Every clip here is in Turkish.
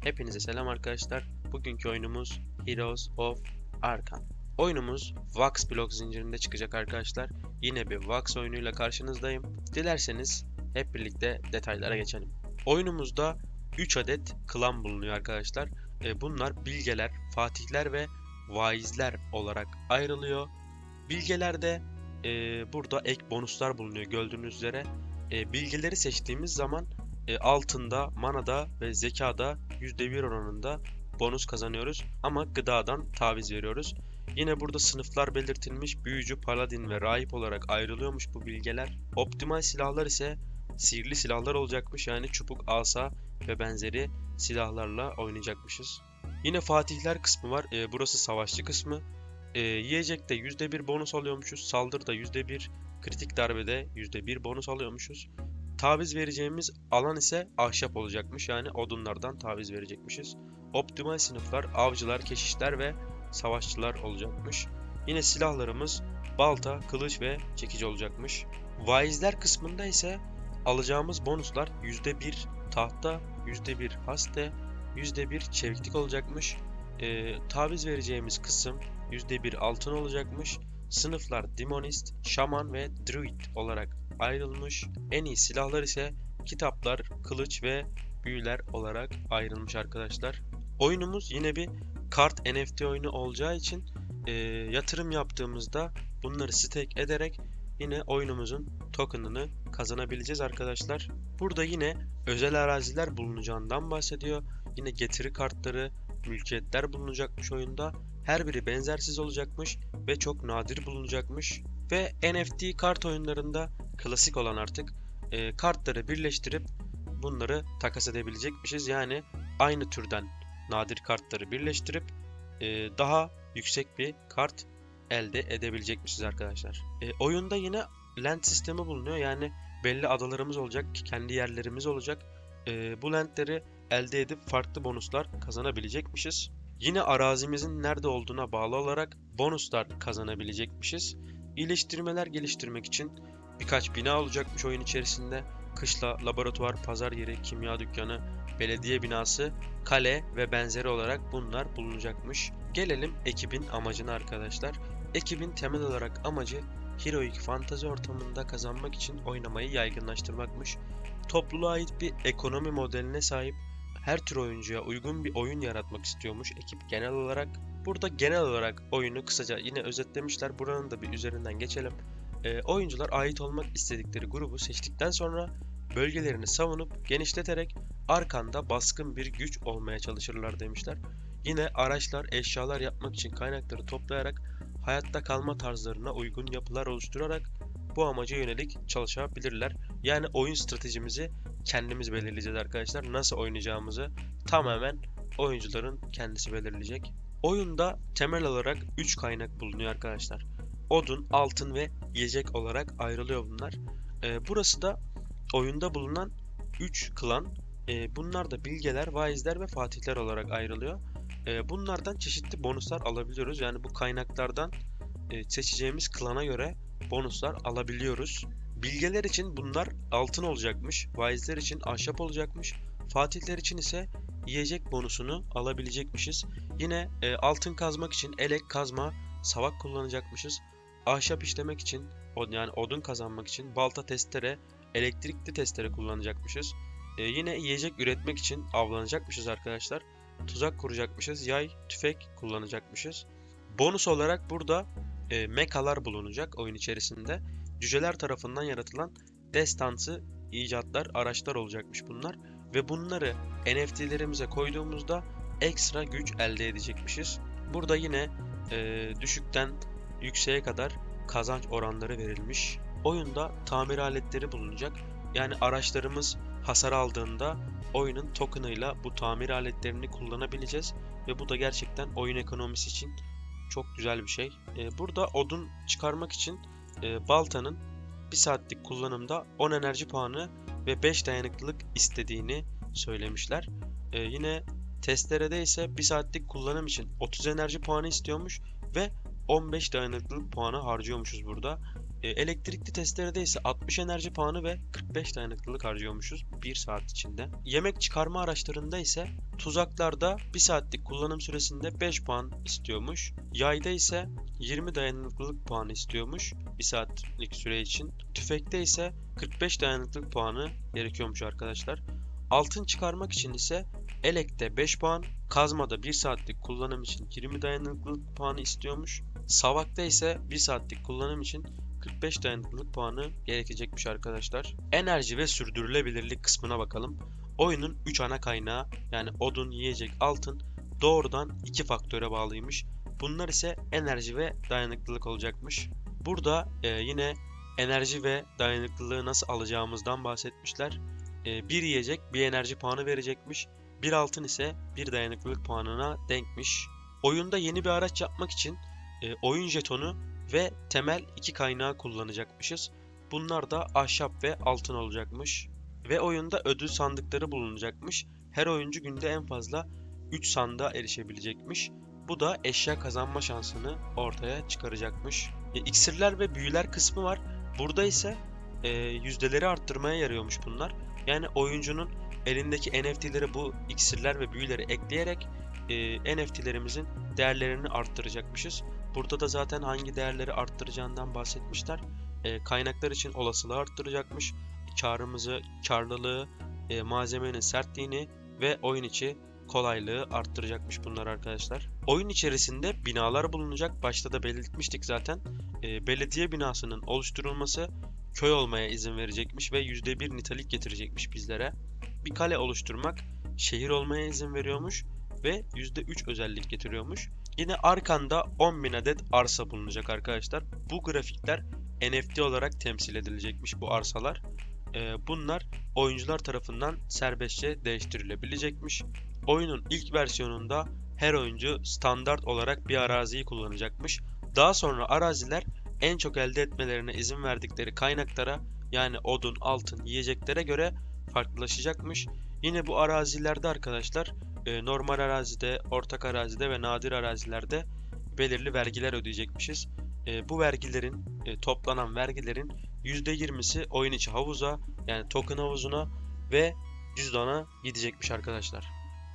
Hepinize selam arkadaşlar. Bugünkü oyunumuz Heroes of Arkan. Oyunumuz Vax blok zincirinde çıkacak arkadaşlar. Yine bir Vax oyunuyla karşınızdayım. Dilerseniz hep birlikte detaylara geçelim. Oyunumuzda 3 adet klan bulunuyor arkadaşlar. E, Bunlar bilgeler, fatihler ve vaizler olarak ayrılıyor. Bilgelerde e, burada ek bonuslar bulunuyor gördüğünüz üzere. E, bilgeleri seçtiğimiz zaman e, altında, manada ve zekada %1 oranında bonus kazanıyoruz. Ama gıdadan taviz veriyoruz. Yine burada sınıflar belirtilmiş. Büyücü, paladin ve rahip olarak ayrılıyormuş bu bilgeler. Optimal silahlar ise sihirli silahlar olacakmış. Yani çubuk, asa ve benzeri silahlarla oynayacakmışız. Yine fatihler kısmı var. E, burası savaşçı kısmı. E, yiyecekte %1 bonus alıyormuşuz. Saldırıda %1, kritik darbede %1 bonus alıyormuşuz. Taviz vereceğimiz alan ise ahşap olacakmış. Yani odunlardan taviz verecekmişiz. Optimal sınıflar avcılar, keşişler ve savaşçılar olacakmış. Yine silahlarımız balta, kılıç ve çekici olacakmış. Vaizler kısmında ise alacağımız bonuslar %1 tahta, %1 haste, %1 çeviklik olacakmış. Ee, taviz vereceğimiz kısım %1 altın olacakmış. Sınıflar Demonist, Şaman ve Druid olarak ayrılmış. En iyi silahlar ise kitaplar, kılıç ve büyüler olarak ayrılmış arkadaşlar. Oyunumuz yine bir kart NFT oyunu olacağı için e, yatırım yaptığımızda bunları stake ederek yine oyunumuzun token'ını kazanabileceğiz arkadaşlar. Burada yine özel araziler bulunacağından bahsediyor. Yine getiri kartları, mülkiyetler bulunacakmış oyunda. Her biri benzersiz olacakmış ve çok nadir bulunacakmış. Ve NFT kart oyunlarında klasik olan artık e, kartları birleştirip bunları takas edebilecekmişiz. Yani aynı türden nadir kartları birleştirip e, daha yüksek bir kart elde edebilecekmişiz arkadaşlar. E, oyunda yine land sistemi bulunuyor. Yani belli adalarımız olacak, kendi yerlerimiz olacak. E, bu landleri elde edip farklı bonuslar kazanabilecekmişiz. Yine arazimizin nerede olduğuna bağlı olarak bonuslar kazanabilecekmişiz. İyileştirmeler geliştirmek için birkaç bina olacakmış oyun içerisinde. Kışla, laboratuvar, pazar yeri, kimya dükkanı, belediye binası, kale ve benzeri olarak bunlar bulunacakmış. Gelelim ekibin amacına arkadaşlar. Ekibin temel olarak amacı Heroic fantazi ortamında kazanmak için oynamayı yaygınlaştırmakmış. Topluluğa ait bir ekonomi modeline sahip her tür oyuncuya uygun bir oyun yaratmak istiyormuş ekip genel olarak. Burada genel olarak oyunu kısaca yine özetlemişler. Buranın da bir üzerinden geçelim. E, oyuncular ait olmak istedikleri grubu seçtikten sonra bölgelerini savunup genişleterek arkanda baskın bir güç olmaya çalışırlar demişler. Yine araçlar, eşyalar yapmak için kaynakları toplayarak hayatta kalma tarzlarına uygun yapılar oluşturarak bu amaca yönelik çalışabilirler. Yani oyun stratejimizi kendimiz belirleyeceğiz arkadaşlar. Nasıl oynayacağımızı tamamen oyuncuların kendisi belirleyecek. Oyunda temel olarak 3 kaynak bulunuyor arkadaşlar. Odun, altın ve yiyecek olarak ayrılıyor bunlar. Ee, burası da oyunda bulunan 3 klan. Ee, bunlar da bilgeler, vaizler ve fatihler olarak ayrılıyor. Ee, bunlardan çeşitli bonuslar alabiliyoruz. Yani bu kaynaklardan e, seçeceğimiz klana göre bonuslar alabiliyoruz. Bilgeler için bunlar altın olacakmış, vaizler için ahşap olacakmış, fatihler için ise yiyecek bonusunu alabilecekmişiz. Yine e, altın kazmak için elek, kazma, savak kullanacakmışız. Ahşap işlemek için yani odun kazanmak için balta, testere, elektrikli testere kullanacakmışız. E, yine yiyecek üretmek için avlanacakmışız arkadaşlar. Tuzak kuracakmışız, yay, tüfek kullanacakmışız. Bonus olarak burada e, mekalar bulunacak oyun içerisinde. Cüceler tarafından yaratılan destansı icatlar, araçlar olacakmış bunlar. Ve bunları NFT'lerimize koyduğumuzda ekstra güç elde edecekmişiz. Burada yine e, düşükten yükseğe kadar kazanç oranları verilmiş. Oyunda tamir aletleri bulunacak. Yani araçlarımız hasar aldığında oyunun tokenıyla bu tamir aletlerini kullanabileceğiz. Ve bu da gerçekten oyun ekonomisi için çok güzel bir şey. E, burada odun çıkarmak için e, baltanın 1 saatlik kullanımda 10 enerji puanı ve 5 dayanıklılık istediğini söylemişler. E, yine testerede ise 1 saatlik kullanım için 30 enerji puanı istiyormuş ve 15 dayanıklılık puanı harcıyormuşuz burada. E, elektrikli testerede ise 60 enerji puanı ve 45 dayanıklılık harcıyormuşuz 1 saat içinde. Yemek çıkarma araçlarında ise tuzaklarda 1 saatlik kullanım süresinde 5 puan istiyormuş. Yayda ise 20 dayanıklılık puanı istiyormuş 1 saatlik süre için. Tüfekte ise 45 dayanıklılık puanı gerekiyormuş arkadaşlar. Altın çıkarmak için ise Elek'te 5 puan, kazmada 1 saatlik kullanım için 20 dayanıklılık puanı istiyormuş. Savak'ta ise 1 saatlik kullanım için 45 dayanıklılık puanı gerekecekmiş arkadaşlar. Enerji ve sürdürülebilirlik kısmına bakalım. Oyunun 3 ana kaynağı yani odun, yiyecek, altın doğrudan 2 faktöre bağlıymış. Bunlar ise enerji ve dayanıklılık olacakmış. Burada e, yine enerji ve dayanıklılığı nasıl alacağımızdan bahsetmişler. E, bir yiyecek bir enerji puanı verecekmiş. Bir altın ise bir dayanıklılık puanına denkmiş. Oyunda yeni bir araç yapmak için e, oyun jetonu ve temel iki kaynağı kullanacakmışız. Bunlar da ahşap ve altın olacakmış. Ve oyunda ödül sandıkları bulunacakmış. Her oyuncu günde en fazla 3 sandığa erişebilecekmiş. Bu da eşya kazanma şansını ortaya çıkaracakmış. E, iksirler ve büyüler kısmı var. Burada ise e, yüzdeleri arttırmaya yarıyormuş bunlar. Yani oyuncunun elindeki NFT'leri bu iksirler ve büyüleri ekleyerek e, NFT'lerimizin değerlerini arttıracakmışız. Burada da zaten hangi değerleri arttıracağından bahsetmişler. E, kaynaklar için olasılığı arttıracakmış. Karımızı, karlılığı, e, malzemenin sertliğini ve oyun içi kolaylığı arttıracakmış bunlar arkadaşlar. Oyun içerisinde binalar bulunacak. Başta da belirtmiştik zaten. E, belediye binasının oluşturulması köy olmaya izin verecekmiş ve %1 nitelik getirecekmiş bizlere. Bir kale oluşturmak şehir olmaya izin veriyormuş ve %3 özellik getiriyormuş. Yine arkanda 10.000 adet arsa bulunacak arkadaşlar. Bu grafikler NFT olarak temsil edilecekmiş bu arsalar. Ee, bunlar oyuncular tarafından serbestçe değiştirilebilecekmiş. Oyunun ilk versiyonunda her oyuncu standart olarak bir araziyi kullanacakmış. Daha sonra araziler en çok elde etmelerine izin verdikleri kaynaklara yani odun, altın, yiyeceklere göre farklılaşacakmış. Yine bu arazilerde arkadaşlar e, normal arazide, ortak arazide ve nadir arazilerde belirli vergiler ödeyecekmişiz. E, bu vergilerin, e, toplanan vergilerin %20'si oyun içi havuza yani token havuzuna ve cüzdana gidecekmiş arkadaşlar.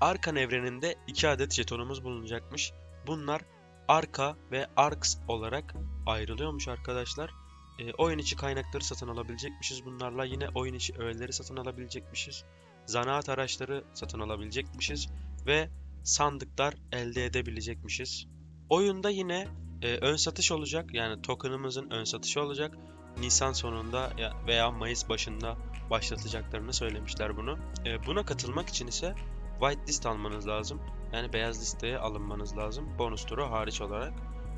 Arkan evreninde 2 adet jetonumuz bulunacakmış. Bunlar Arka ve Arks olarak ayrılıyormuş arkadaşlar. E, oyun içi kaynakları satın alabilecekmişiz bunlarla. Yine oyun içi öğeleri satın alabilecekmişiz. Zanaat araçları satın alabilecekmişiz. Ve sandıklar elde edebilecekmişiz. Oyunda yine e, ön satış olacak. Yani tokenımızın ön satışı olacak. Nisan sonunda veya Mayıs başında başlatacaklarını söylemişler bunu. E, buna katılmak için ise whitelist almanız lazım. Yani beyaz listeye alınmanız lazım. Bonus turu hariç olarak.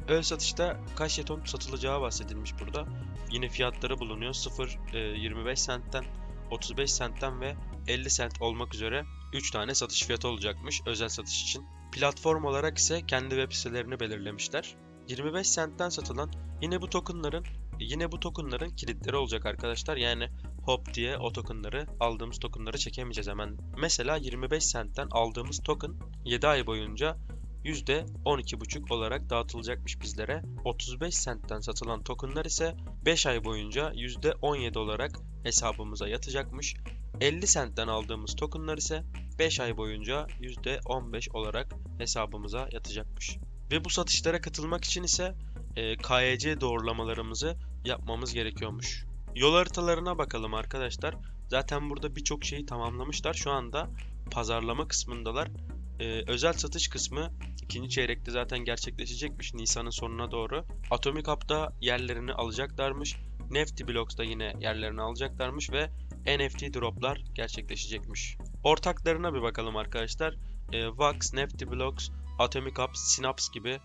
Ön satışta kaç jeton satılacağı bahsedilmiş burada. Yine fiyatları bulunuyor. 0, e, 25 centten, 35 centten ve 50 cent olmak üzere 3 tane satış fiyatı olacakmış özel satış için. Platform olarak ise kendi web sitelerini belirlemişler. 25 centten satılan yine bu tokenların yine bu tokenların kilitleri olacak arkadaşlar. Yani hop diye o tokenları aldığımız tokenları çekemeyeceğiz hemen. Mesela 25 centten aldığımız token 7 ay boyunca %12,5 olarak dağıtılacakmış bizlere. 35 centten satılan tokenlar ise 5 ay boyunca %17 olarak hesabımıza yatacakmış. 50 centten aldığımız tokenlar ise 5 ay boyunca %15 olarak hesabımıza yatacakmış. Ve bu satışlara katılmak için ise e, KYC doğrulamalarımızı yapmamız gerekiyormuş. Yol haritalarına bakalım arkadaşlar. Zaten burada birçok şeyi tamamlamışlar. Şu anda pazarlama kısmındalar. Ee, özel satış kısmı ikinci çeyrekte zaten gerçekleşecekmiş Nisan'ın sonuna doğru. Atomic Hub'da yerlerini alacaklarmış. Nifty Blocks'da yine yerlerini alacaklarmış ve NFT droplar gerçekleşecekmiş. Ortaklarına bir bakalım arkadaşlar. Ee, Vax, Nifty Blocks, Atomic Hub, Synapse gibi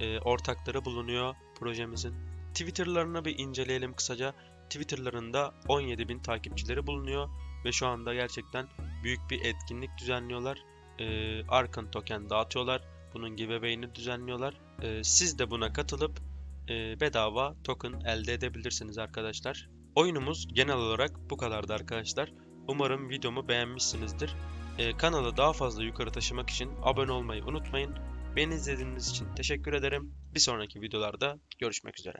e, ortakları bulunuyor projemizin. Twitter'larını bir inceleyelim kısaca. Twitter'larında 17.000 takipçileri bulunuyor ve şu anda gerçekten büyük bir etkinlik düzenliyorlar. Ee, Arkan token dağıtıyorlar. Bunun giveaway'ini düzenliyorlar. Ee, siz de buna katılıp e, bedava token elde edebilirsiniz arkadaşlar. Oyunumuz genel olarak bu kadardı arkadaşlar. Umarım videomu beğenmişsinizdir. Ee, kanalı daha fazla yukarı taşımak için abone olmayı unutmayın. Beni izlediğiniz için teşekkür ederim. Bir sonraki videolarda görüşmek üzere.